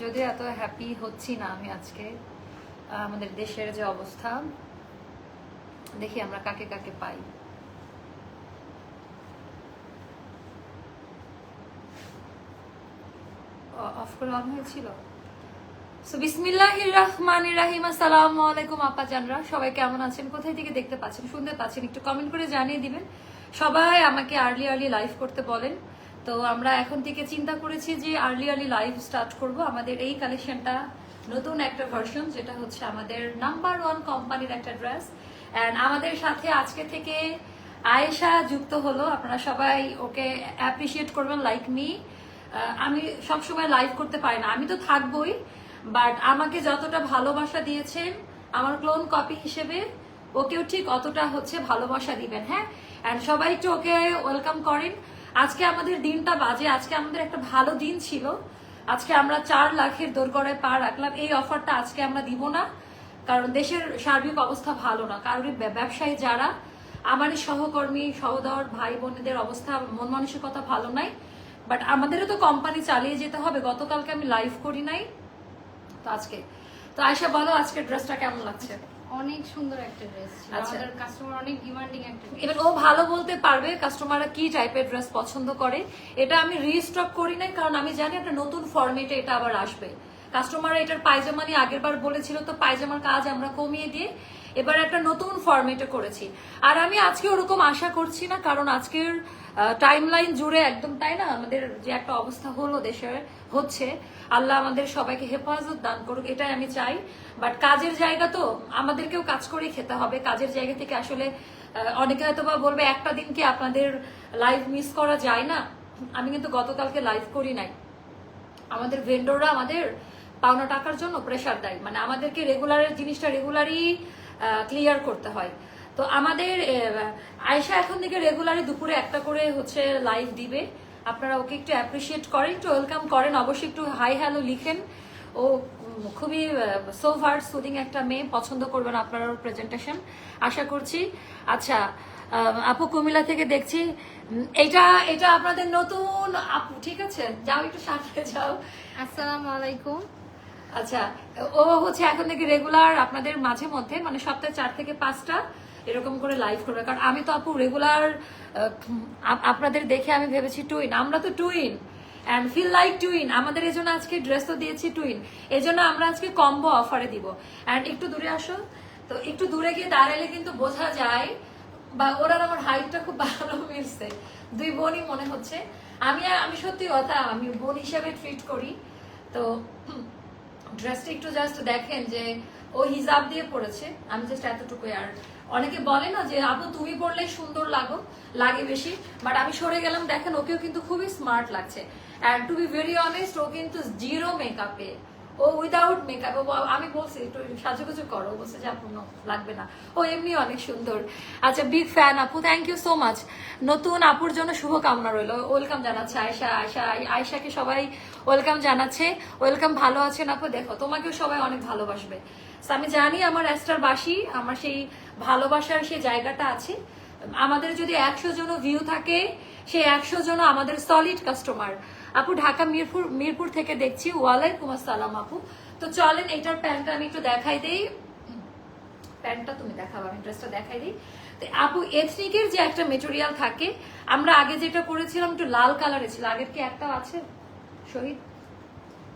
যদিও এত হ্যাপি হচ্ছি না আমি আজকে আমাদের দেশের যে অবস্থা, দেখি আমরা কাকে কাকে পাই। অফ করে অন হয়েছিল? সো রাহিম, আসসালামু আলাইকুম আপা সবাই কেমন আছেন? কোথায় থেকে দেখতে পাচ্ছেন? শুনতে পাচ্ছেন? একটু কমেন্ট করে জানিয়ে দিবেন। সবাই আমাকে আর্লি আর্লি লাইভ করতে বলেন। তো আমরা এখন থেকে চিন্তা করেছি যে আর্লি আর্লি লাইভ স্টার্ট করব। আমাদের এই কালেকশনটা নতুন একটা ভার্সন যেটা হচ্ছে আমাদের নাম্বার ওয়ান কোম্পানির একটা ড্রেস অ্যান্ড আমাদের সাথে আজকে থেকে আয়েশা যুক্ত হলো। আপনারা সবাই ওকে অ্যাপ্রিসিয়েট করবেন লাইক মি আমি সবসময় লাইভ করতে পারি না। আমি তো থাকবোই বাট আমাকে যতটা ভালোবাসা দিয়েছেন, আমার ক্লোন কপি হিসেবে ওকেও ঠিক অতটা হচ্ছে ভালোবাসা দিবেন হ্যাঁ? অ্যান্ড সবাই একটু ওকে ওয়েলকাম করেন। আজকে আমাদের দিনটা বাজে, আজকে আমাদের একটা ভালো দিন ছিল। আজকে আমরা চার লাখের দোরগড়ায় পা রাখলাম। এই অফারটা আজকে আমরা দিব না, কারণ দেশের সার্বিক অবস্থা ভালো না। কারোর ব্যবসায়ী যারা, আমারই সহকর্মী, সহদর, ভাই বোনেদের অবস্থা, মন মানসিকতা ভালো নাই। বাট আমাদেরও তো কোম্পানি চালিয়ে যেতে হবে। গতকালকে আমি লাইভ করি নাই। তো আজকে তো আয়সা বলো আজকে ড্রেসটা কেমন লাগছে? অনেক সুন্দর একটা ড্রেস আচ্ছা। আমাদের কাস্টমার অনেক ডিমান্ডিং একটা এবার ও ভালো বলতে পারবে কাস্টমাররা কি টাইপের ড্রেস পছন্দ করে। এটা আমি রিস্টক করি নাই কারণ আমি জানি একটা নতুন ফরম্যাটে এটা আবার আসবে। কাস্টমার এটার পায়জামা নিয়ে আগের বার বলেছিল তো পায়জামার কাজ আমরা কমিয়ে দিয়ে এবার একটা নতুন ফরম্যাটে করেছি। আর আমি আজকে ওরকম আশা করছি না কারণ আজকের টাইম লাইন জুড়ে একদম তাই না? আমাদের যে একটা অবস্থা হলো দেশের, হচ্ছে। আল্লাহ আমাদের সবাইকে হেফাজত দান করুক, এটাই আমি চাই। বাট কাজের জায়গা তো আমাদেরকেও কাজ করেই খেতে হবে। কাজের জায়গা থেকে আসলে অনেকে হয়তো বা বলবে, একটা দিন কি আপনাদের লাইভ মিস করা যায় না? আমি কিন্তু গতকালকে লাইভ করি নাই। আমাদের ভেন্ডররা আমাদের পাওনা টাকার জন্য প্রেশার দেয়। মানে আমাদেরকে রেগুলারের জিনিসটা রেগুলারই ক্লিয়ার করতে হয়। তো আমাদের আয়শা এখন থেকে রেগুলারই দুপুরে একটা করে হচ্ছে লাইভ দিবে। আপনারা ওকে একটু অ্যাপ্রিসিয়েট করেন একটু ওয়েলকাম করেন। অবশ্যই একটু হাই হ্যালো লিখেন। ও খুবই সোভার সুদিং একটা মেয়ে পছন্দ করবেন আপনার প্রেজেন্টেশন আশা করছি। আচ্ছা আপু কুমিল্লা থেকে দেখছি। এটা এটা আপনাদের নতুন আপু ঠিক আছে? যাও একটু সামনে যাও। আসসালামু আলাইকুম। আচ্ছা ও হচ্ছে এখন থেকে রেগুলার আপনাদের মাঝে মধ্যে মানে সপ্তাহে চার থেকে পাঁচটা। এরকম করে লাইভ করবে। কারণ আমি তো আপু রেগুলার আপনাদের দেখে আমি ভেবেছি টুইন আমরা তো twin and feel like twin আমাদের এই জন্য আজকে ড্রেস তো দিয়েছি টুইন এই জন্য আমরা আজকে কম্বো অফারে দিব। অ্যান্ড একটু দূরে আসো। তো একটু দূরে গিয়ে দাঁড়ালে কিন্তু বোঝা যায়, বা ওরা আমার হাইটটা খুব ভালো মিলছে। দুই বোনই মনে হচ্ছে। আমি আমি সত্যি কথা, আমি বোন হিসাবে ট্রিট করি। তো ড্রেসটা একটু জাস্ট দেখেন যে ও হিজাব দিয়ে পড়েছে। আমি জাস্ট এতটুকুই আর অনেকে বলে না যে, আপু, তুমি পড়লে সুন্দর লাগো, লাগে বেশি। বাট আমি সরে গেলাম, দেখেন, ওকেও কিন্তু খুবই স্মার্ট লাগছে। And to be very honest ও কিন্তু জিরো মেকআপে ও উইদাউট মেকআপ আমি বলছি, একটু সাজুগুজু করো। বলছে যে, আপু লাগবে না। ও এমনি অনেক সুন্দর। আচ্ছা বিগ ফ্যান আপু থ্যাংক ইউ সো মাচ নতুন আপুর জন্য শুভকামনা রইল। ওয়েলকাম জানাচ্ছে আয়সা আয়সা আয়সাকে সবাই ওয়েলকাম জানাচ্ছে। ওয়েলকাম ভালো আছেন আপু? দেখো, তোমাকেও সবাই অনেক ভালোবাসবে। আমি জানি আমার অ্যাস্টার বাসি, আমার সেই ভালোবাসার সে জায়গাটা আছে। আমাদের যদি একশো জন ভিউ থাকে সেই একশো জন আমাদের সলিড কাস্টমার আপু, ঢাকা মিরপুর মিরপুর থেকে দেখছি। ওয়ালাইকুম আসসালাম আপু। তো চলেন এটার প্যান্টটা আমি একটু দেখাই দেই। প্যান্টটা তুমি দেখাবো আমি ড্রেসটা দেখাই দিই। তো আপু এথনিকের যে একটা মেটেরিয়াল থাকে, আমরা আগে যেটা করেছিলাম একটু লাল কালারে ছিল। আগের কি একটাও আছে? শহীদ?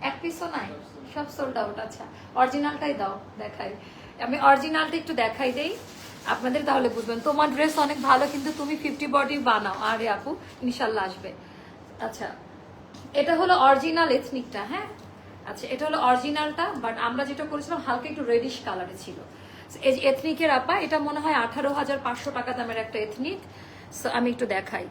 এক পিসও নাই? সব সোল্ড আউট আচ্ছা। অরিজিনালটাই দাও, দেখাই। আমি অরিজিনালটা একটু দেখাই দেই। আপনাদের তাহলে বুঝবেন। তোমার ড্রেস অনেক ভালো, কিন্তু তুমি ফিফটি বডি বানাও। আরে আপু, ইনশাল্লাহ আসবে। আচ্ছা এটা হলো অরিজিনাল এথনিকটা হ্যাঁ? আচ্ছা এটা হলো অরিজিনালটা বাট আমরা যেটা করেছিলাম, হালকা একটু রেডিশ কালারে ছিল। এই যে এথনিকের আপা, এটা মনে হয় আঠারো হাজার পাঁচশো টাকা দামের একটা এথনিক সো আমি একটু দেখাই।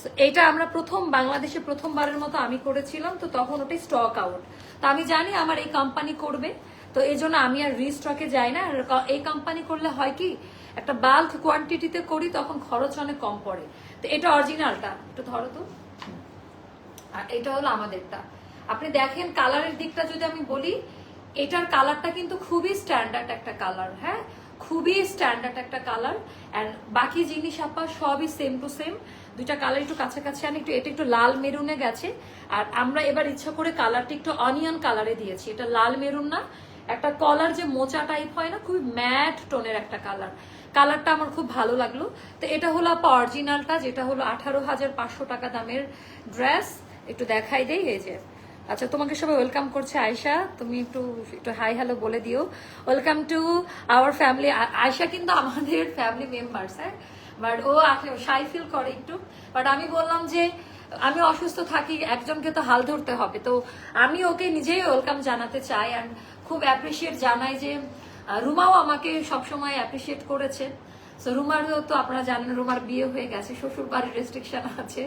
সো এটা আমরা প্রথম, বাংলাদেশে প্রথমবারের মতো আমি করেছিলাম, তো তখন ওটাই স্টক আউট তো আমি জানি আমার এই কোম্পানি করবে। তো এই জন্য আমি আর রিস্টকে যাই না। এই কোম্পানি করলে হয় কি, একটা বাল্ক কোয়ান্টিটিতে করি, তখন খরচ অনেক কম পড়ে। তো এটা অরিজিনালটা একটু ধরো তো। আর এটা হলো আমাদেরটা। আপনি দেখেন কালারের দিকটা যদি আমি বলি, এটার কালারটা কিন্তু খুবই স্ট্যান্ডার্ড একটা কালার হ্যাঁ? খুবই স্ট্যান্ডার্ড একটা কালার অ্যান্ড বাকি জিনিস আপা, সবই সেম টু সেম দুইটা কালার একটু কাছাকাছি আনি, একটু এটা একটু লাল মেরুনে গেছে। আর আমরা এবার ইচ্ছা করে কালারটা একটু অনিয়ন কালারে দিয়েছি। এটা লাল মেরুন না একটা কলার যে মোচা টাইপ হয় না, খুবই ম্যাট টোনের একটা কালার কালারটা আমার খুব ভালো লাগল। তো এটা হলো আপা অরিজিনালটা যেটা হলো আঠারো হাজার পাঁচশো টাকা দামের ড্রেস একটু দেখাই দেই, এই যে। আচ্ছা তোমাকে সবাই ওয়েলকাম করছে আয়শা। তুমি একটু একটু হাই হ্যালো বলে দিও। Welcome to our family Ayesha কিন্তু আমাদের ফ্যামিলি মেম্বার্স হ্যাঁ? বাট ও শাই ফিল করে একটু। বাট আমি বললাম যে, আমি অসুস্থ থাকি, একজনকে তো হাল ধরতে হবে। তো আমি ওকে নিজেই ওয়েলকাম জানাতে চাই। অ্যান্ড খুব অ্যাপ্রিসিয়েট জানাই যে রুমাও আমাকে সবসময় অ্যাপ্রিসিয়েট করেছে। সো রুমার তো আপনারা জানেন, রুমার বিয়ে হয়ে গেছে শ্বশুর বাড়ির রেস্ট্রিকশন আছে।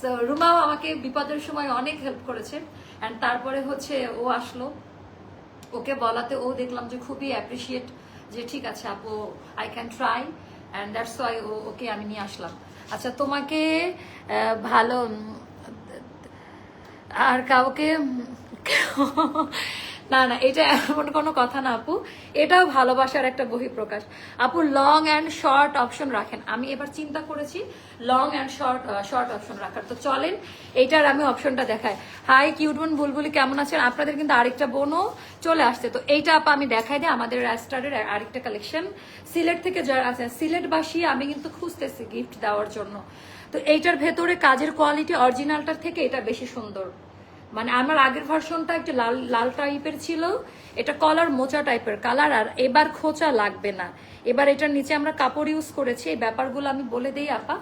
সো রুমাও আমাকে বিপদের সময় অনেক হেল্প করেছে। অ্যান্ড তারপরে হচ্ছে ও আসলো। ওকে বলাতে ও দেখলাম যে খুবই অ্যাপ্রিসিয়েট যে, ঠিক আছে আপু I can try and that's why O, okay আমি নিয়ে আসলাম। আচ্ছা তোমাকে ভালো আর কাউকে না না, এটা এমন কোনো কথা না, আপু। এটাও ভালোবাসার একটা বহিঃপ্রকাশ। আপু লং অ্যান্ড শর্ট অপশন রাখেন। আমি এবার চিন্তা করেছি long and short short option রাখার। তো চলেন, এইটার আমি অপশনটা দেখাই। হাই কিউটবন বুলবুলি, কেমন আছেন? আপনাদের কিন্তু আরেকটা বোনও চলে আসছে। তো এইটা, আপা, আমি দেখাই দিই আমাদের র্যাস্টারের আরেকটা কালেকশন সিলেট থেকে যারা আছেন সিলেটবাসী, আমি কিন্তু খুঁজতেছি গিফট দেওয়ার জন্য। তো এইটার ভেতরে কাজের কোয়ালিটি অরিজিনালটার থেকে এটা বেশি সুন্দর। মানে আমার আগের ভার্সনটা একটু লাল লাল টাইপের ছিল। এটা কলার মোচা টাইপের কালার আর এবার খোঁচা লাগবে না। এবার এটার নিচে আমরা কাপড় ইউজ করেছি। এই ব্যাপারগুলো আমি বলে দিই, আপা।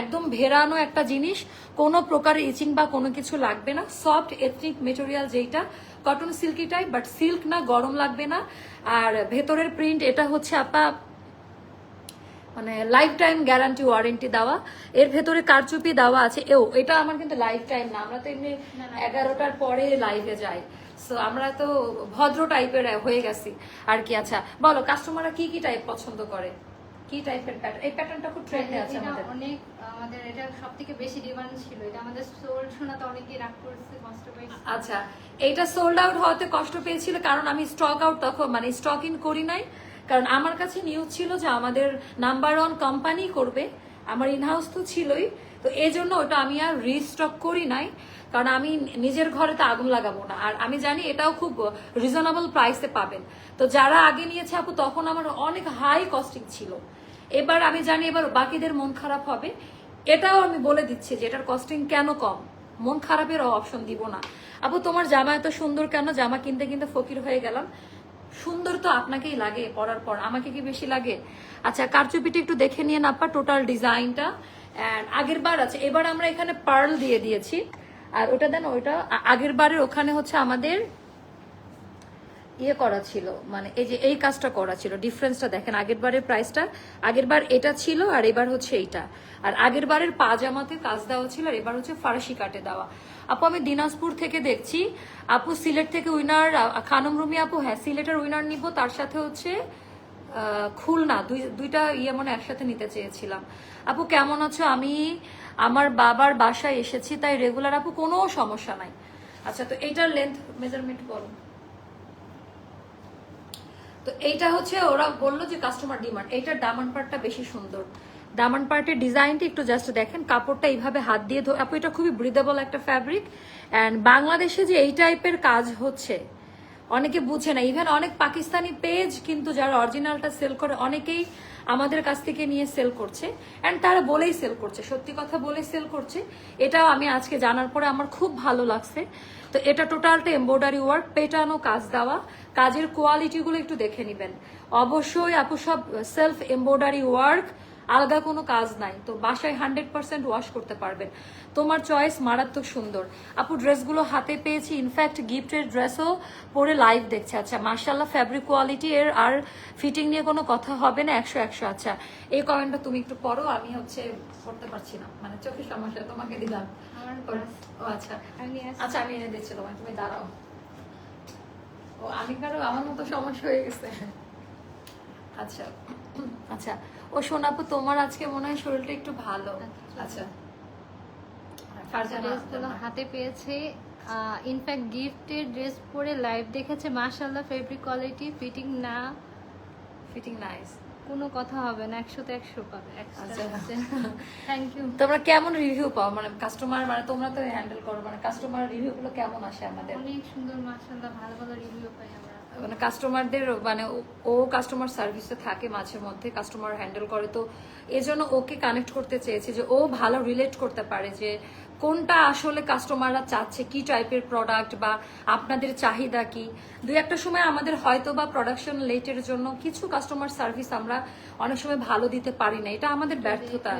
একদম ভেরানো একটা জিনিস। কোনো প্রকার ইচিং বা কোনো কিছু লাগবে না। সফট এথনিক মেটেরিয়াল যেটা cotton silky type but silk না, গরম লাগবে না। আর ভেতরের প্রিন্ট এটা হচ্ছে, আপা মানে লাইফ টাইম গ্যারান্টি ওয়ারেন্টি দেওয়া। এর ভেতরে কারচুপি দেওয়া আছে। এও এটা আমার কিন্তু লাইফ টাইম না। আমরা তো এমনি এগারোটার পরে লাইভে যাই। সো আমরা তো ভদ্র টাইপের হয়ে গেছি। আর কি আচ্ছা বলো কাস্টমাররা কি কি টাইপ পছন্দ করে? কি টাইপের প্যাটার্ন এই প্যাটার্নটা খুব ট্রেন্ডে আছে আমাদের। অনেক আমাদের এটা সব থেকে বেশি ডিমান্ড ছিল। এটা আমাদের সোল শোনাতে অনেকেই রাগ করছে কষ্ট পেয়েছে। আচ্ছা এইটা সোল্ড আউট হওয়াতে কষ্ট পেয়েছিল কারণ আমি স্টক আউট তখন মানে স্টক ইন করি নাই। কারণ আমার কাছে নিউজ ছিল যে আমাদের নাম্বার ওয়ান কোম্পানি করবে। আমার ইনহাউস তো ছিলই। তো এই জন্য ওটা আমি আর রিস্টক করি নাই। কারণ আমি নিজের ঘরে তো আগুন লাগাবো না। আর আমি জানি এটাও খুব রিজনেবল প্রাইসে পাবেন। তো যারা আগে নিয়েছে আপু, তখন আমার অনেক হাই কস্টিং ছিল। এবার আমি জানি এবার বাকিদের মন খারাপ হবে। এটাও আমি বলে দিচ্ছি যে এটার কস্টিং কেন কম? মন খারাপের অপশন দিব না। আপু, তোমার জামা এত সুন্দর কেন? জামা কিনতে কিনতে ফকির হয়ে গেলাম। সুন্দর তো আপনাকেই লাগে পরার পর, আমাকে কি বেশি লাগে? আচ্ছা কারচুপিটা একটু দেখে নিয়ে নাপা টোটাল ডিজাইনটা। অ্যান্ড আগের বার আছে, এবার আমরা এখানে পার্ল দিয়ে দিয়েছি। আর ওটা দেন ওইটা আগের বারের ওখানে হচ্ছে আমাদের ইয়ে করা ছিল মানে এই যে এই কাজটা করা ছিল ডিফারেন্সটা দেখেন আগের বারের প্রাইসটা আগের বার এটা ছিল আর এবার হচ্ছে এইটা। আর আগের বারের পাজামাতে কাজ দেওয়া ছিল আর এবার হচ্ছে ফারাসি কাটে দেওয়া। আপু, আমি দিনাজপুর থেকে দেখছি, আপু সিলেট থেকে উইনার খানম রুমি আপু হ্যাঁ সিলেটের উইনার নিব, তার সাথে হচ্ছে খুলনা, দুই, দুইটা ইয়ে মনে একসাথে নিতে চেয়েছিলাম। আপু, কেমন আছো? আমি, আমার বাবার বাসায় এসেছি, তাই রেগুলার আপু, কোনো সমস্যা নাই। আচ্ছা তো এইটার লেন্থ মেজারমেন্ট বলো। তো এইটা হচ্ছে ওরা বলল যে কাস্টমার ডিমান্ড এইটার দামান পার্টটা বেশি সুন্দর। দামান পার্টের ডিজাইনটি একটু জাস্ট দেখেন, কাপড়টা এইভাবে হাত দিয়ে আপু, এটা খুবই ব্রিদেবল একটা ফ্যাব্রিক অ্যান্ড বাংলাদেশে যে এই টাইপের কাজ হচ্ছে অনেকে বুঝে না। ইভেন অনেক পাকিস্তানি পেজ কিন্তু যারা অরিজিনালটা সেল করে, অনেকেই আমাদের কাছ থেকে নিয়ে সেল করছে। অ্যান্ড তারা বলেই সেল করছে। সত্যি কথা বলেই সেল করছে। এটাও আমি আজকে জানার পরে আমার খুব ভালো লাগছে। তো এটা টোটালটা এমব্রয়ডারি ওয়ার্ক পেটানো কাজ দেওয়া। কাজের কোয়ালিটিগুলো একটু দেখে নেবেন। অবশ্যই আপু সব সেলফ এমব্রয়ডারি ওয়ার্ক আলাদা কোনো কাজ নাই। তো বাসায় হান্ড্রেড পার্সেন্ট ওয়াশ করতে পারবেন। তোমার চয়েস মারাত্মক সুন্দর। আপু ড্রেসগুলো হাতে পেয়েছি। ইনফ্যাক্ট গিফটের ড্রেসও পরে লাইভ দেখছে। আচ্ছা মার্শাল্লাহ ফ্যাব্রিক কোয়ালিটি এর আর ফিটিং নিয়ে কোনো কথা হবে না? একশো একশো। আচ্ছা এই কমেন্টটা তুমি একটু পড়ো আমি হচ্ছে পড়তে পারছি না। মানে চোখের সমস্যা তোমাকে দিলাম। ও আচ্ছা। আচ্ছা আমি এনে দিচ্ছি তোমায়। তুমি দাঁড়াও। ও আমি কারও আমার মতো সমস্যা হয়ে গেছে। আচ্ছা আচ্ছা। ও সোনাপু তোমার আজকে মনে হয় শরীরটা একটু ভালো। আচ্ছা। হাতে পেয়েছে। ইনফ্যাক্ট গিফটের ড্রেস পরে লাইভ দেখেছে। মাশাআল্লাহ ফেব্রিক কোয়ালিটি ফিটিং না ফিটিং নাইস কোনো কথা হবে না একশোতে একশো পাবে। আচ্ছা। থ্যাংক ইউ তোমরা কেমন রিভিউ পাও? মানে কাস্টমার মানে তোমরা তো হ্যান্ডেল করো মানে কাস্টমার রিভিউ গুলো কেমন আসে আমাদের? অনেক সুন্দর মাশাআল্লাহ ভালো ভালো রিভিউ পাই আমরা। মানে কাস্টমারদের মানে ও- কাস্টমার সার্ভিসে থাকে মাঝে মধ্যে কাস্টমার হ্যান্ডেল করে। তো এজন্য ওকে কানেক্ট করতে চেয়েছি যে ও ভালো রিলেট করতে পারে যে কোনটা আসলে কাস্টমাররা চাচ্ছে কি টাইপের প্রোডাক্ট বা আপনাদের চাহিদা কি? দুই একটা সময় আমাদের হয়তো বা প্রোডাকশন লেটের জন্য কিছু কাস্টমার সার্ভিস আমরা অনেক সময় ভালো দিতে পারি না। এটা আমাদের ব্যর্থতা।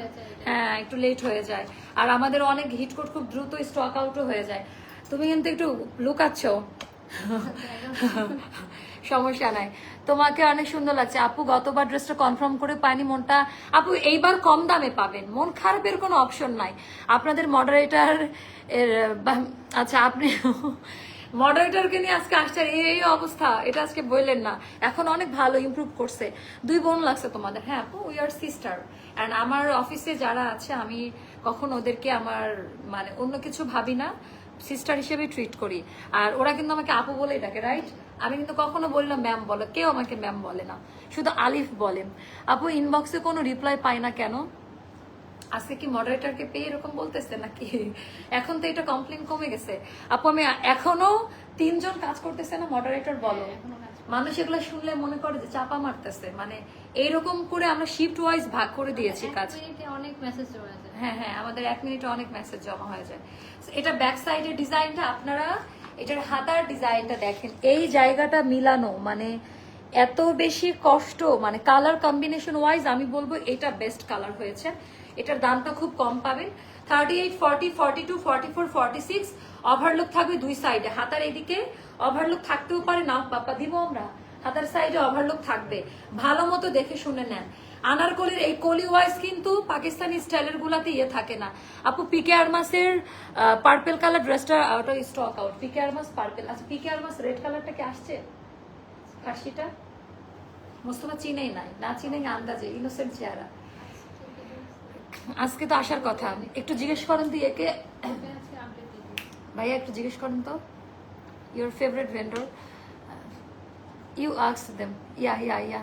হ্যাঁ একটু লেট হয়ে যায়। আর আমাদের অনেক হিট কোড খুব দ্রুত স্টক আউটও হয়ে যায়। তুমি কিন্তু একটু লুকাচ্ছ সমস্যা নাই। তোমাকে অনেক সুন্দর লাগছে। আপু, গতবার ড্রেসটা কনফার্ম করে পাইনি মনটা। আপু, এইবার কম দামে পাবেন। মন খারাপের কোনো অপশন নাই। আপনাদের মডারেটর আচ্ছা আপনি মডারেটরকে নিয়ে আজকে আসছে এই এই অবস্থা। এটা আজকে বললেন না। এখন অনেক ভালো ইমপ্রুভ করছে। দুই বোন লাগছে তোমাদের। হ্যাঁ আপু উই আর সিস্টার অ্যান্ড আমার অফিসে যারা আছে, আমি কখন ওদেরকে আমার মানে অন্য কিছু ভাবি না। সিস্টার হিসেবে ট্রিট করি। আর ওরা কিন্তু আমাকে আপু বলেই ডাকে রাইট আমি কিন্তু কখনো বললাম ম্যাম বলো। কেউ আমাকে ম্যাম বলে না। শুধু আলিফ বলেন। আপু ইনবক্সে কোনো রিপ্লাই পাই না কেন? আজকে কি মডারেটরকে পেয়ে এরকম বলতেছে নাকি? এখন তো এটা কমপ্লেন কমে গেছে। আপু, আমি এখনও তিনজন কাজ করতেছে না মডারেটর বলো। মানুষ এগুলো শুনলে মনে করে যে চাপা মারতেছে। মানে এইরকম করে আমরা শিফট ওয়াইজ ভাগ করে দিয়েছি কাজ। অনেক মেসেজ হ্যাঁ হ্যাঁ আমাদের এক মিনিটে অনেক মেসেজ জমা হয়ে যায়। এটা ব্যাক সাইডের ডিজাইনটা আপনারা এটার হাতার ডিজাইনটা দেখেন। এই জায়গাটা মিলানো মানে এত বেশি কষ্ট মানে কালার কম্বিনেশন ওয়াইজ আমি বলব এটা বেস্ট কালার হয়েছে। এটার দামটা খুব কম পাবেন। Thirty eight forty forty two forty four forty six overlook থাকবে দুই সাইডে হাতার এদিকে ওভারলুক থাকতেও পারে না পাপা দিব আমরা। হাতার সাইডে ওভারলুক থাকবে। ভালো মতো দেখে শুনে নেন। আনারকলির এই কলি ওয়াইজ কিন্তু পাকিস্তানি স্টাইলের গুলাতে ইয়ে থাকে না। আপু পিকে আরমাসের পার্পেল কালার ড্রেসটা ওটা স্টক আউট পিকে আরমাস পার্পেল আচ্ছা পিকে আরমাস রেড কালারটা কি আসছে? ফার্সিটা মোস্তফা চিনেই নাই। না চিনেই আন্দাজে ইনোসেন্ট চেহারা। আজকে তো আসার কথা। একটু জিজ্ঞেস করেন তো একে। ভাইয়া একটু জিজ্ঞেস করেন তো। ইউর ফেভারিট ভেন্ডর ইউ আক্স দেম ইয়া ইয়া ইয়া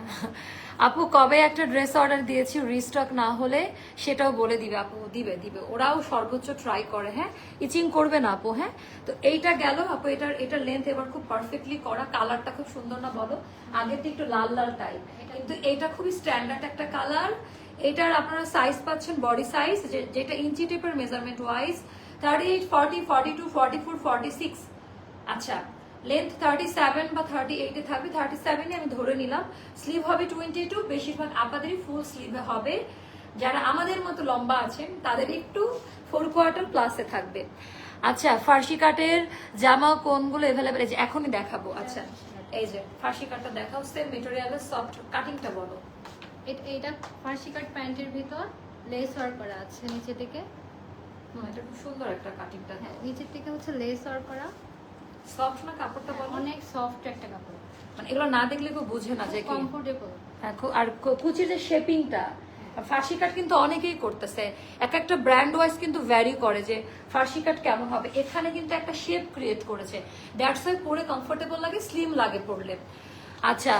আপু, কবে একটা ড্রেস অর্ডার দিয়েছি রিস্টক না হলে সেটাও বলে দিবে আপু, দিবে দিবে। ওরাও সর্বোচ্চ ট্রাই করে হ্যাঁ? ইচিং করবে না আপু হ্যাঁ? তো এইটা গেল আপু, এটার এটার লেন্থ এবার খুব পারফেক্টলি করা। কালারটা খুব সুন্দর না বলো? আগেরটা একটু লাল লাল টাইপ কিন্তু এটা খুবই স্ট্যান্ডার্ড একটা কালার এটার আপনারা সাইজ পাচ্ছেন বডি সাইজ যেটা ইঞ্চি টেপের measurement wise thirty eight forty forty two forty four forty six আচ্ছা। লেন্থ থার্টি সেভেন বা থার্টি এইটে থাকবে। থার্টি সেভেনে আমি ধরে নিলাম। স্লিভ হবে টোয়েন্টি টু বেশিরভাগ আপাদেরই ফুল স্লিভে হবে। যারা আমাদের মতো লম্বা আছেন তাদের একটু ফোর কোয়ার্টার প্লাসে থাকবে। আচ্ছা ফার্সি কাটের জামা কোনগুলো এভেলেবেল যে এখনই দেখাবো। আচ্ছা এই যে ফার্সি কাটটা দেখাও। সেম মেটেরিয়ালের সফট কাটিংটা বলো। এট- এইটা ফার্সি কাট প্যান্টের ভিতর লেস ওয়ার্ক করা আছে নিচে থেকে। এটা খুব সুন্দর একটা কাটিংটা হ্যাঁ নিচের থেকে হচ্ছে লেস ওয়ার্ক করা। সফট না কাপড়টা বলো? অনেক সফট একটা কাপড়। মানে এগুলো না দেখলে কেউ বুঝে না যে কমফোর্টেবল হ্যাঁ, আর কুচির যে শেপিংটা ফার্সি কাট কিন্তু অনেকেই করতেছে। এক একটা ব্র্যান্ড ওয়াইজ কিন্তু ভ্যারি করে যে ফার্সি কাট কেমন হবে। এখানে কিন্তু একটা শেপ ক্রিয়েট করেছে। দ্যাটস ওয়াই পরে কমফোর্টেবল লাগে স্লিম লাগে পরলে। আচ্ছা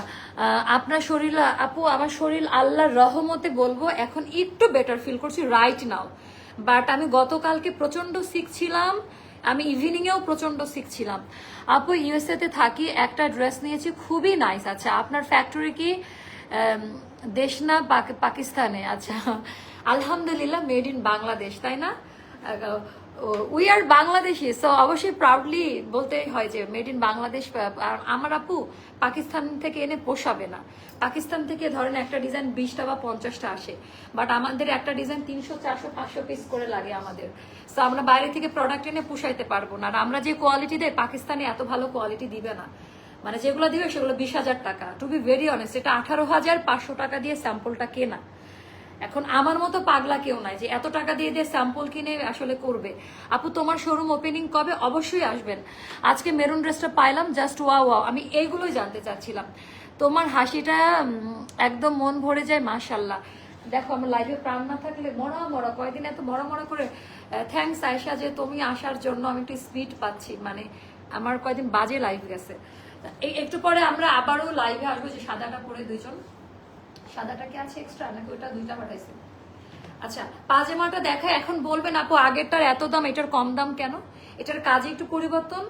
আপনার শরীর আপু আমার শরীর আল্লাহর রহমতে বলব এখন একটু বেটার ফিল করছি রাইট নাও বাট আমি গতকালকে প্রচণ্ড সিক ছিলাম। আমি ইভিনিং এও প্রচণ্ড সিক ছিলাম। আপু ইউএসএতে থাকি, একটা ড্রেস নিয়েছি, খুবই নাইস আচ্ছা আপনার ফ্যাক্টরি কি দেশ না পাকিস্তানে? আচ্ছা আলহামদুলিল্লাহ মেড ইন বাংলাদেশ, তাই না? উই আর বাংলাদেশি সো অবশ্যই প্রাউডলি বলতেই হয় যে মেড ইন বাংলাদেশ আমার আপু পাকিস্তান থেকে এনে পোষাবে না। পাকিস্তান থেকে ধরেন একটা ডিজাইন বিশটা বা পঞ্চাশটা আসে বাট আমাদের একটা ডিজাইন তিনশো, চারশো, পাঁচশো পিস করে লাগে আমাদের। সো আমরা বাইরে থেকে প্রোডাক্ট এনে পোষাইতে পারব না, আর আমরা যে কোয়ালিটি দেয়, পাকিস্তানে এত ভালো কোয়ালিটি দিবে না। মানে যেগুলো দিবে সেগুলো বিশ হাজার টাকা। টু বি ভেরি অনেস্ট এটা আঠারো হাজার পাঁচশো টাকা দিয়ে স্যাম্পলটা কেনা। এখন আমার মতো পাগলা কেউ নাই যে এত টাকা দিয়ে দিয়ে স্যাম্পল কিনে আসলে করবে। আপু, তোমার শোরুম ওপেনিং কবে? অবশ্যই আসবেন। আজকে মেরুন ড্রেসটা পাইলাম জাস্ট ওয়া ওয়া আমি এইগুলোই জানতে চাচ্ছিলাম। তোমার হাসিটা একদম মন ভরে যায় মাশাল্লাহ দেখো, আমার লাইফে প্রাণ না থাকলে মরা মরা কয়েকদিন এত মরা মরা করে থ্যাংকস আয়সা যে তুমি আসার জন্য আমি একটু স্পিড পাচ্ছি। মানে আমার কয়েকদিন বাজে লাইফ গেছে। এই একটু পরে আমরা আবারও লাইভে আসব যে সাদাটা পরে দুইজন। সাদাটা কি আছে এক্সট্রা নাকি ওটা দুইটা পাঠাইছে? আচ্ছা পাজামাটা দেখা এখন বলবেন আপু, আগেরটার এত দাম, এটার কম দাম কেন? এটার কাজে একটু পরিবর্তন?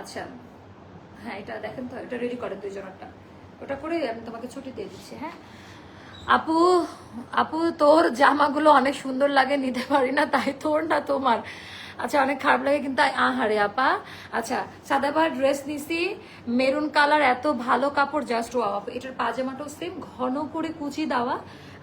আচ্ছা হ্যাঁ এটা দেখেন তো, এটা রেডি করেন দুইজনেরটা ওটা করে আমি তোমাকে ছুটি দিয়ে দিচ্ছি হ্যাঁ? আপু আপু, তোর জামাগুলো অনেক সুন্দর লাগে, নিতে পারি না, তাই তোর না তোমার। আচ্ছা অনেক খারাপ লাগে কিন্তু আহারে আপা। আচ্ছা সাদা সাদাবার ড্রেস নিছি। মেরুন কালার, এত ভালো কাপড় জাস্ট আপু। এটার পাজামাটাও সেম ঘন করে কুচি দেওয়া।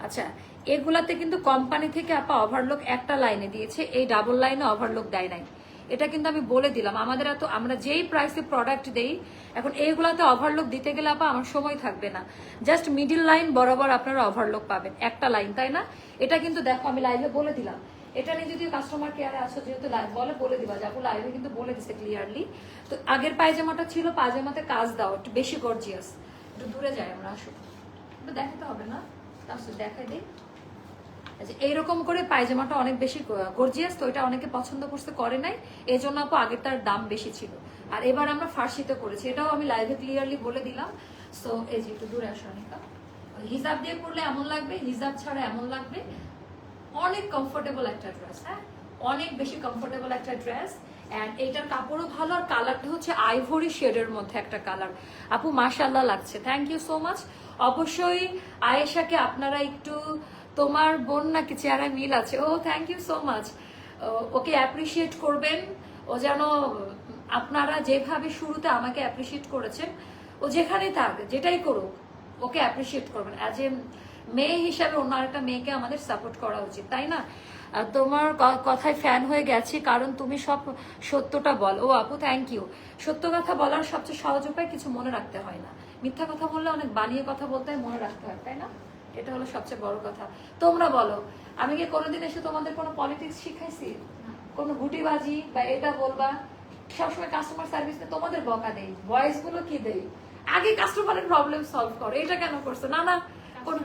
আচ্ছা এগুলাতে কিন্তু কোম্পানি থেকে আপা ওভারলোক একটা লাইনে দিয়েছে। এই ডাবল লাইনে ওভারলোক দেয় নাই। এটা কিন্তু আমি বলে দিলাম, আমাদের এত, আমরা যেই প্রাইসে প্রোডাক্ট দেই, এখন এইগুলাতে ওভারলোক দিতে গেলে আপা আমার সময় থাকবে না। জাস্ট মিডিল লাইন বরাবর আপনারা ওভারলোক পাবেন, একটা লাইন তাই না? এটা কিন্তু দেখো, আমি লাইভে বলে দিলাম। এটা নিয়ে যদি কাস্টমার কেয়ারে আসো যেহেতু live, বলে বলে দিবা যাব লাইভে কিন্তু বলে দিছে ক্লিয়ারলি তো আগের পায়জামাটা ছিল, পায়জামাতে কাজ দাও, একটু বেশি গর্জিয়াস একটু দূরে যাই আমরা, আসো। দেখাতে হবে না? তারপর দেখাই দিই। আচ্ছা এইরকম করে পায়জামাটা অনেক বেশি গর্জিয়াস তো এটা অনেকে পছন্দ করতে করে নাই। এই জন্য আপু আগের তার দাম বেশি ছিল। আর এবার আমরা ফার্সিতে করেছি এটাও আমি লাইভে ক্লিয়ারলি বলে দিলাম। সো এই যে একটু দূরে আসো, অনেকা। হিজাব দিয়ে করলে এমন লাগবে? হিজাব ছাড়া এমন লাগবে? অনেক কমফোর্টেবল একটা ড্রেস হ্যাঁ? অনেক বেশি কমফোর্টেবল একটা ড্রেস অ্যান্ড এইটার কাপড়ও ভালো আর কালারটা হচ্ছে আইভরি শেডের মধ্যে একটা কালার আপু মাশাল্লাহ লাগছে। থ্যাংক ইউ সো মাচ অবশ্যই আয়েশাকে আপনারা একটু তোমার বোন নাকি চেহারা মিল আছে। ও thank you so much okay appreciate করবেন। ও যেন আপনারা যেভাবে শুরুতে আমাকে অ্যাপ্রিসিয়েট করেছেন, ও যেখানেই থাক, যেটাই করুক, ওকে অ্যাপ্রিসিয়েট করবেন। অ্যাজ এ মেয়ে হিসাবে অন্য আরেকটা মেয়েকে আমাদের সাপোর্ট করা উচিত, তাই না? তোমার কথায় ফ্যান হয়ে গেছি, কারণ তুমি সব সত্যটা বল। ও আপু থ্যাংক ইউ সত্য কথা বলার সবচেয়ে সহজ উপায় কিছু মনে রাখতে হয় না। মিথ্যা কথা বললে অনেক বানিয়ে কথা বলতে হয়, মনে রাখতে হয়, তাই না? এটা হলো সবচেয়ে বড় কথা। তোমরা বলো, আমি কি কোনোদিন এসে তোমাদের কোনো পলিটিক্স শিখাইছি? কোনো গুটিবাজি বা এটা বলবা? সবসময় কাস্টমার সার্ভিস তোমাদের বকা দেই ভয়েসগুলো কি দেই? আগে কাস্টমারের প্রবলেম সলভ করো, এটা কেন করছ? না না, কোন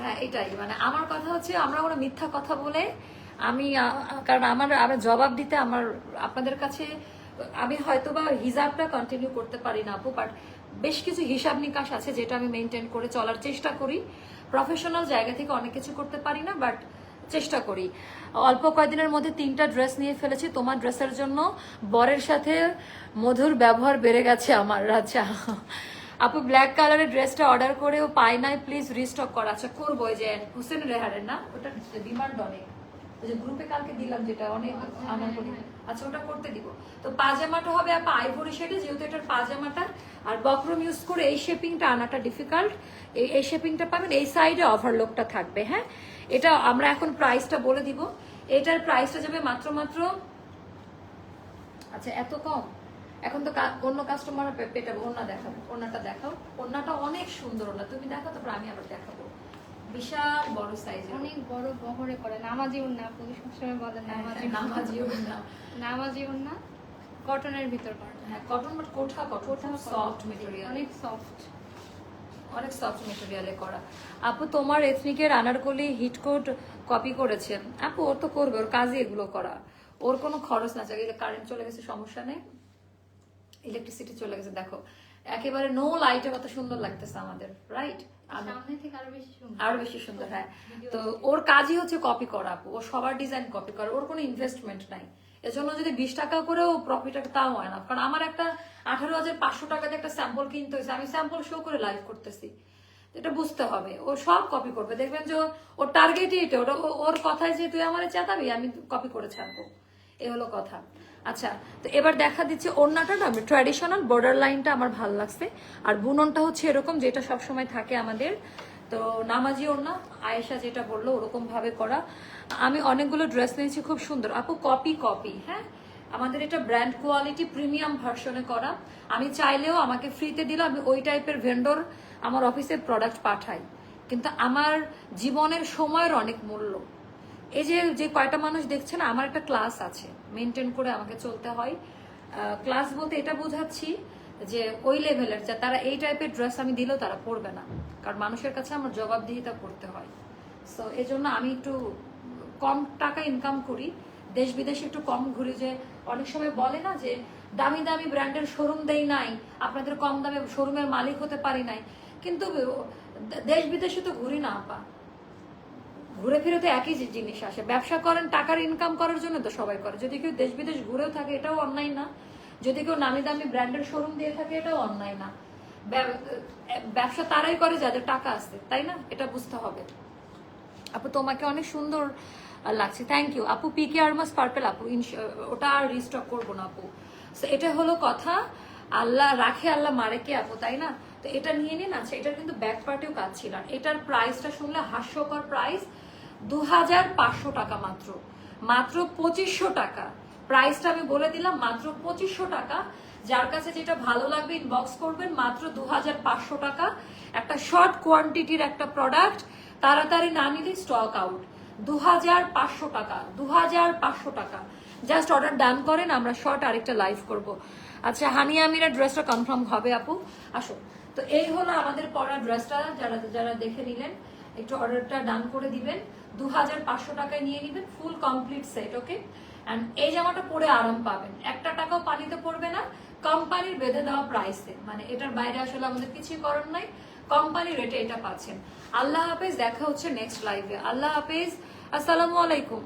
হ্যাঁ এটাই। মানে আমার কথা হচ্ছে, আমরা ওরা মিথ্যা কথা বলে আমি কারণ আমার আমার জবাব দিতে আমার, আপনাদের কাছে আমি হয়তো বা হিসাবটা কন্টিনিউ করতে পারি না আপু বাট বেশ কিছু হিসাব নিকাশ আছে যেটা আমি মেনটেন করে চলার চেষ্টা করি। প্রফেশনাল জায়গা থেকে অনেক কিছু করতে পারি না বাট চেষ্টা করি। অল্প কয়েকদিনের মধ্যে তিনটা ড্রেস নিয়ে ফেলেছি, তোমার ড্রেসের জন্য বরের সাথে মধুর ব্যবহার বেড়ে গেছে আমার আচ্ছা আপু ব্ল্যাক কালারের ড্রেসটা অর্ডার করেও পাই নাই প্লিজ রিস্টক করা। আচ্ছা করব যে হুসেন রেহারের না? ওটা ডিমান্ড অনেক। যে গ্রুপে কালকে দিলাম যেটা, অনেক আমার করি আচ্ছা ওটা করতে দিব। তো পাজামাটা হবে আপা আইভরি শেডে যেহেতু এটার পাজামাটা, আর বক্রম ইউজ করে এই শেপিংটা আনাটা ডিফিকাল্ট এই এই শেপিংটা পাবেন, এই সাইডে ওভারলোকটা থাকবে হ্যাঁ? এটা আমরা এখন প্রাইসটা বলে দিব। এটার প্রাইসটা যাবে মাত্র মাত্র আচ্ছা এত কম? এখন তো অন্য কাস্টমার পেটাবো ওনা দেখাবো ওনাটা দেখাও। ওনাটা অনেক সুন্দর ওনা তুমি দেখো তারপর আমি আবার দেখাবো। বিশাল বড় সাইজের অনেক বড় বহরে করে। নামাজি উন্না আপনি সবসময় বলেন নামাজি হ্যাঁ, নামাজি ওড়না। নামাজি উন্না কটনের ভিতর করা হ্যাঁ কটন বাট কোঠা কটন সফট মেটেরিয়াল অনেক সফট অনেক সফট মেটেরিয়ালে করা। আপু তোমার এথনিকের আনারকলি হিটকোট কপি করেছে। আপু ওর তো করবে ওর কাজই এগুলো করা। ওর কোনো খরচ না চাই কারেন্ট চলে গেছে সমস্যা নেই। ইলেকট্রিসিটি চলে গেছে দেখো। একেবারে নো লাইটে কত সুন্দর লাগতেছে আমাদের রাইট সামনে থেকে আরও বেশি সুন্দর। আরও বেশি সুন্দর হ্যাঁ। তো ওর কাজই হচ্ছে কপি করা আপু। ও সবার ডিজাইন কপি করা ওর কোনো ইনভেস্টমেন্ট নাই। এজন্য যদি বিশ টাকা করেও প্রফিট তাও হয় না। কারণ আমার একটা আঠারো হাজার পাঁচশো টাকাতে একটা স্যাম্পল কিনতে হয়েছে। আমি স্যাম্পল শো করে লাইভ করতেছি। এটা বুঝতে হবে। ও সব কপি করবে। দেখবেন যে ওর টার্গেটই এটা। ওটা ওর কথায় যে তুই আমার চেতাবি আমি কপি করে ছাড়বো। এ হলো কথা। আচ্ছা তো এবার দেখা দিচ্ছে ওড়নাটা না ট্র্যাডিশনাল বর্ডার লাইনটা আমার ভালো লাগছে। আর বুননটা হচ্ছে এরকম যেটা সবসময় থাকে আমাদের। তো নামাজি ওড়না, আয়েশা যেটা বলল, ওরকম ভাবে করা। আমি অনেকগুলো ড্রেস নিয়েছি, খুব সুন্দর। আপু কপি কপি হ্যাঁ? আমাদের এটা ব্র্যান্ড কোয়ালিটি প্রিমিয়াম ভার্সনে করা। আমি চাইলেও আমাকে ফ্রিতে দিলে, আমি ওই টাইপের ভেন্ডর আমার অফিসে প্রোডাক্ট পাঠাই। কিন্তু আমার জীবনের সময়ের অনেক মূল্য। এই যে যে কয়টা মানুষ দেখছে না আমার একটা ক্লাস আছে। মেনটেন করে আমাকে চলতে হয়। ক্লাস বলতে এটা বোঝাচ্ছি যে, ওই লেভেলের যা, তারা এই টাইপের ড্রেস আমি দিলেও তারা পরবে না। কারণ মানুষের কাছে আমার জবাবদিহিতা করতে হয়। সো এই জন্য আমি একটু কম টাকা ইনকাম করি। দেশ বিদেশে একটু কম ঘুরি যে, অনেক সময় বলে না যে, দামি দামি ব্র্যান্ডের শোরুম দেই নাই। আপনাদের কম দামে শোরুমের মালিক হতে পারি নাই। কিন্তু, দেশ বিদেশে তো ঘুরি না, আপা। ঘুরে ফিরে তো একই জিনিস আসে। ব্যবসা করেন, টাকার ইনকাম করার জন্য তো সবাই করে। যদি কেউ দেশ বিদেশ ঘুরেও থাকে, এটাও অন্যায় না। যদি কেউ নামি দামি ব্র্যান্ডের শোরুম দিয়ে থাকে, এটাও অন্যায় না। ব্যবসা তারাই করে যাদের টাকা আছে, তাই না? এটা বুঝতে হবে। আপু, তোমাকে অনেক সুন্দর লাগছে। থ্যাংক ইউ আপু পিকে আরমাস পার্পেল আপু ওটা আর রিস্টক করব না, আপু। এটা হলো কথা, আল্লাহ রাখে, আল্লাহ মারে কে, আপু, তাই না? তো এটা নিয়ে নিন। আচ্ছা এটার কিন্তু ব্যাক পার্টেও কাজ ছিল। এটার প্রাইসটা শুনলে হাস্যকর প্রাইস দু হাজার পাঁচশো টাকা মাত্র। মাত্র পঁচিশশো টাকা। প্রাইসটা আমি বলে দিলাম, মাত্র পঁচিশশো টাকা। যার কাছে যেটা ভালো লাগবে ইনবক্স করবেন, মাত্র দু হাজার পাঁচশো টাকা। একটা শর্ট কোয়ান্টিটির একটা প্রোডাক্ট তাড়াতাড়ি না নিলে স্টক আউট দু হাজার পাঁচশো টাকা দু হাজার পাঁচশো টাকা। জাস্ট অর্ডার ডান করেন, আমরা শর্ট আরেকটা লাইভ করব। আচ্ছা হানিয়া আমিরা ড্রেসটা কনফার্ম হবে আপু? আসো তো এই হলো আমাদের পরা ড্রেসটা যারা যারা দেখে নিলেন। একটু অর্ডারটা ডান করে দিবেন। দু হাজার পাঁচশো টাকায় নিয়ে নিবেন full complete set okay and এই জামাটা পরে আরাম পাবেন। একটা টাকাও পানিতে পড়বে না। কোম্পানির বেঁধে দেওয়া প্রাইসে মানে এটার বাইরে আসলে আমাদের কিছুই করার নাই। কোম্পানি রেটে এটা পাচ্ছেন। আল্লাহ হাফেজ, দেখা হচ্ছে নেক্সট লাইভে আল্লাহ হাফেজ, আসসালামু আলাইকুম।